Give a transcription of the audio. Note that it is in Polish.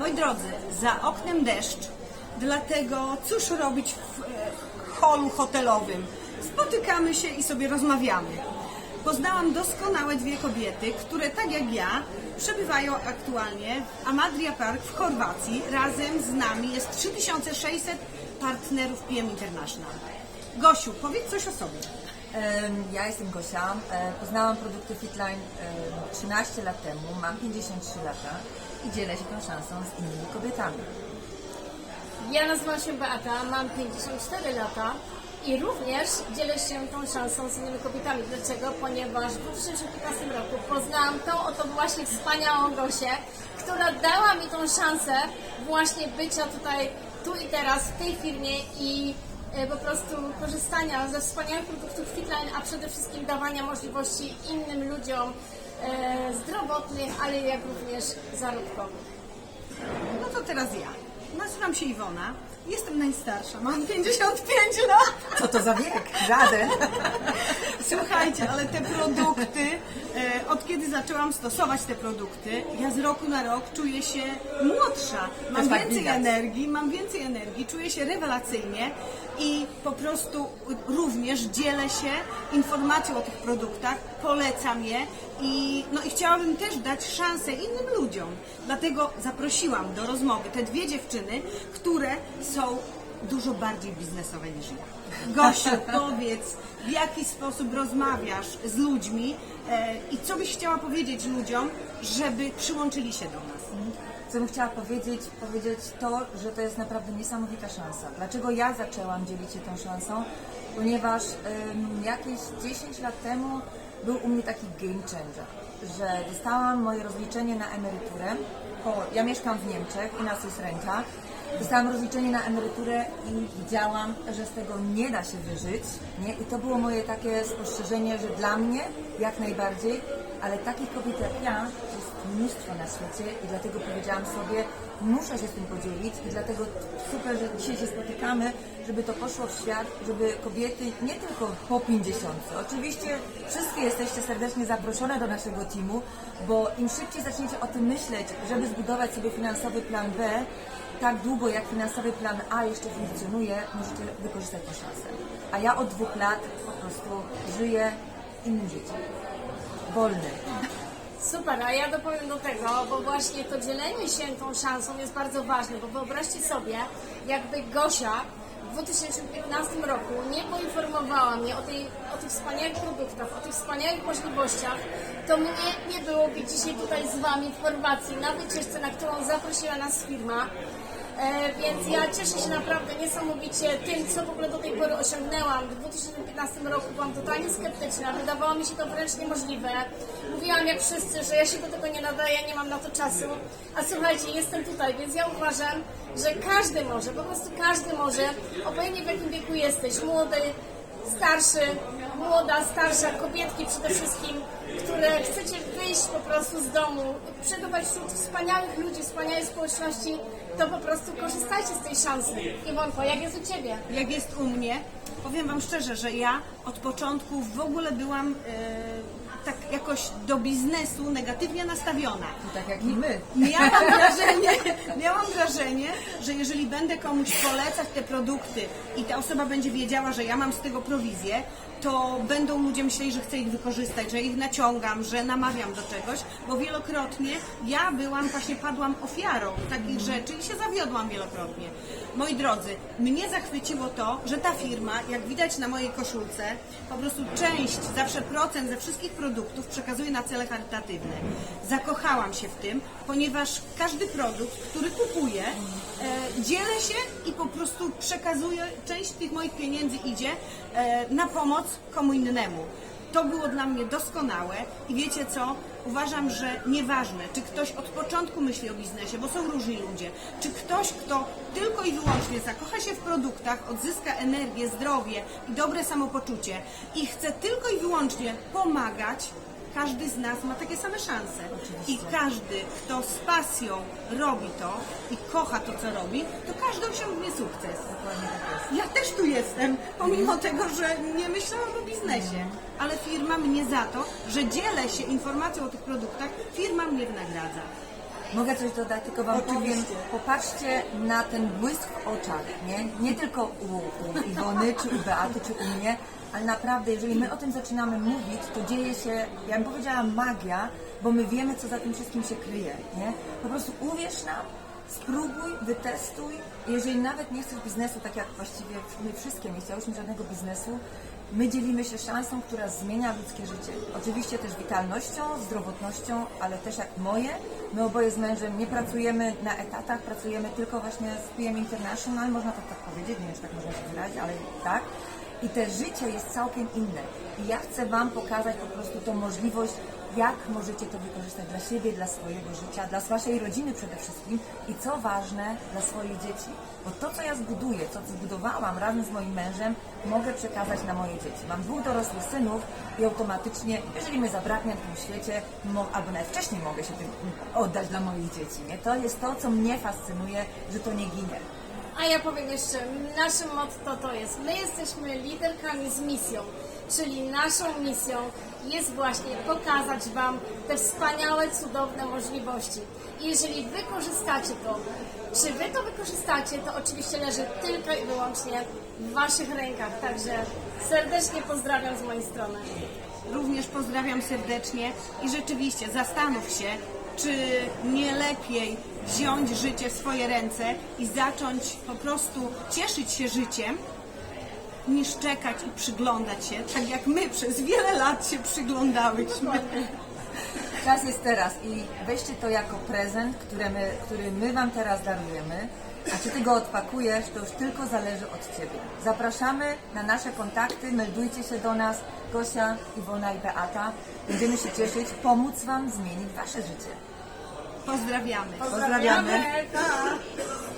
Moi drodzy, za oknem deszcz, dlatego cóż robić w e, holu hotelowym? Spotykamy się i sobie rozmawiamy. Poznałam doskonałe dwie kobiety, które tak jak ja przebywają aktualnie w Amadria Park w Chorwacji. Razem z nami jest 3600 partnerów PM International. Gosiu, powiedz coś o sobie. Ja jestem Gosia. Poznałam produkty Fitline em, 13 lat temu, mam 53 lata i dzielę się tą szansą z innymi kobietami. Ja nazywam się Beata, mam 54 lata i również dzielę się tą szansą z innymi kobietami. Dlaczego? Ponieważ w 2015 roku poznałam tą oto właśnie wspaniałą Gosię, która dała mi tą szansę właśnie bycia tutaj, tu i teraz, w tej firmie i po prostu korzystania ze wspaniałych produktów Fitline, a przede wszystkim dawania możliwości innym ludziom e, zdrowotnych, ale jak również zarobkowych. No to teraz ja. Nazywam się Iwona, jestem najstarsza, mam 55 lat. Co to za wiek? Żaden. Słuchajcie, ale te produkty, e, od kiedy zaczęłam stosować te produkty, ja z roku na rok czuję się młodsza. Mam tak więcej widać. energii, mam więcej energii, czuję się rewelacyjnie i po prostu również dzielę się informacją o tych produktach, polecam je i, no i chciałabym też dać szansę innym ludziom. Dlatego zaprosiłam do rozmowy te dwie dziewczyny, które są dużo bardziej biznesowe niż ja. Gosiu, powiedz, w jaki sposób rozmawiasz z ludźmi e, i co byś chciała powiedzieć ludziom, żeby przyłączyli się do nas? Co bym chciała powiedzieć? Powiedzieć to, że to jest naprawdę niesamowita szansa. Dlaczego ja zaczęłam dzielić się tą szansą? Ponieważ em, jakieś 10 lat temu był u mnie taki game changer, że dostałam moje rozliczenie na emeryturę. Ja mieszkam w Niemczech, u nas jest renta. Dostałam rozliczenie na emeryturę i widziałam, że z tego nie da się wyżyć. Nie? I to było moje takie spostrzeżenie, że dla mnie jak najbardziej, ale takich kobiet jak ja jest mnóstwo na świecie i dlatego powiedziałam sobie, muszę się z tym podzielić i dlatego super, że dzisiaj się spotykamy, żeby to poszło w świat, żeby kobiety nie tylko po 50. Oczywiście wszystkie jesteście serdecznie zaproszone do naszego teamu, bo im szybciej zaczniecie o tym myśleć, żeby zbudować sobie finansowy plan B, tak długo jak finansowy plan A jeszcze funkcjonuje, możecie wykorzystać tę szansę. A ja od dwóch lat po prostu żyję innym życiem. Wolnym. Super, a ja dopowiem do tego, bo właśnie to dzielenie się tą szansą jest bardzo ważne, bo wyobraźcie sobie, jakby Gosia w 2015 roku nie poinformowała mnie o, tej, o tych wspaniałych produktach, o tych wspaniałych możliwościach, to mnie nie byłoby dzisiaj tutaj z Wami w Chorwacji na wycieczce, na którą zaprosiła nas firma. E, więc ja cieszę się naprawdę niesamowicie tym, co w ogóle do tej pory osiągnęłam. W 2015 roku byłam totalnie sceptyczna, wydawało mi się to wręcz niemożliwe. Mówiłam jak wszyscy, że ja się do tego nie nadaję, nie mam na to czasu. A słuchajcie, jestem tutaj, więc ja uważam, że każdy może, po prostu każdy może, obojętnie w jakim wieku jesteś, młody, starszy, młoda, starsza, kobietki przede wszystkim, które chcecie wyjść po prostu z domu, przebywać wśród wspaniałych ludzi, wspaniałej społeczności, to po prostu korzystajcie z tej szansy. Iwonko, jak jest u Ciebie? Jak jest u mnie, powiem Wam szczerze, że ja od początku w ogóle byłam e, tak jakoś do biznesu negatywnie nastawiona. Tak jak i my. Miałam wrażenie, miałam wrażenie, że jeżeli będę komuś polecać te produkty i ta osoba będzie wiedziała, że ja mam z tego prowizję, to będą ludzie myśleli, że chcę ich wykorzystać, że ich naciągam, że namawiam do czegoś, bo wielokrotnie ja byłam, właśnie padłam ofiarą takich rzeczy i się zawiodłam wielokrotnie. Moi drodzy, mnie zachwyciło to, że ta firma, jak widać na mojej koszulce, po prostu część, zawsze procent ze wszystkich produktów przekazuje na cele charytatywne. Zakochałam się w tym, ponieważ każdy produkt, który kupuję, e, dzielę się i po prostu przekazuję, część tych moich pieniędzy idzie e, na pomoc komu innemu. To było dla mnie doskonałe i wiecie co? Uważam, że nieważne, czy ktoś od początku myśli o biznesie, bo są różni ludzie, czy ktoś, kto tylko i wyłącznie zakocha się w produktach, odzyska energię, zdrowie i dobre samopoczucie i chce tylko i wyłącznie pomagać, każdy z nas ma takie same szanse. I każdy, kto z pasją robi to i kocha to, co robi, to każdy osiągnie sukces. Tak. Ja też tu jestem, pomimo tego, że nie myślałam o biznesie. Ale firma mnie za to, że dzielę się informacją o tych produktach, firma mnie wynagradza. Mogę coś dodać, tylko Wam powiem, Oczywiście. popatrzcie na ten błysk w oczach, nie? Nie tylko u, u Iwony, czy u Beaty, czy u mnie, ale naprawdę, jeżeli my o tym zaczynamy mówić, to dzieje się, ja bym powiedziała magia, bo my wiemy, co za tym wszystkim się kryje, nie? Po prostu uwierz nam, spróbuj, wytestuj. Jeżeli nawet nie chcesz biznesu, tak jak właściwie my wszystkie nie chciałyśmy żadnego biznesu, my dzielimy się szansą, która zmienia ludzkie życie. Oczywiście też witalnością, zdrowotnością, ale też jak moje. My oboje z mężem nie pracujemy na etatach, pracujemy tylko właśnie z PM International, można to tak powiedzieć, nie wiem czy tak można się wyrazić, ale tak. I te życie jest całkiem inne. I ja chcę Wam pokazać po prostu tą możliwość, jak możecie to wykorzystać dla siebie, dla swojego życia, dla Waszej rodziny przede wszystkim i co ważne, dla swoich dzieci. Bo to, co ja zbuduję, co zbudowałam razem z moim mężem, mogę przekazać na moje dzieci. Mam dwóch dorosłych synów i automatycznie, jeżeli mnie zabraknie w tym świecie, albo nawet wcześniej mogę się tym oddać dla moich dzieci. Nie? To jest to, co mnie fascynuje, że to nie ginie. A ja powiem jeszcze, naszym motto to jest, my jesteśmy liderkami z misją, czyli naszą misją jest właśnie pokazać Wam te wspaniałe, cudowne możliwości. I jeżeli wykorzystacie to, czy Wy to wykorzystacie, to oczywiście leży tylko i wyłącznie w Waszych rękach. Także serdecznie pozdrawiam z mojej strony. Również pozdrawiam serdecznie i rzeczywiście zastanów się, czy nie lepiej wziąć życie w swoje ręce i zacząć po prostu cieszyć się życiem, niż czekać i przyglądać się, tak jak my przez wiele lat się przyglądałyśmy. Czas jest teraz i weźcie to jako prezent, który my, który my Wam teraz darujemy. A czy Ty go odpakujesz, to już tylko zależy od Ciebie. Zapraszamy na nasze kontakty, meldujcie się do nas, Gosia, Iwona i Beata. Będziemy się cieszyć, pomóc Wam zmienić Wasze życie. Pozdrawiamy. Pozdrawiamy. Pa!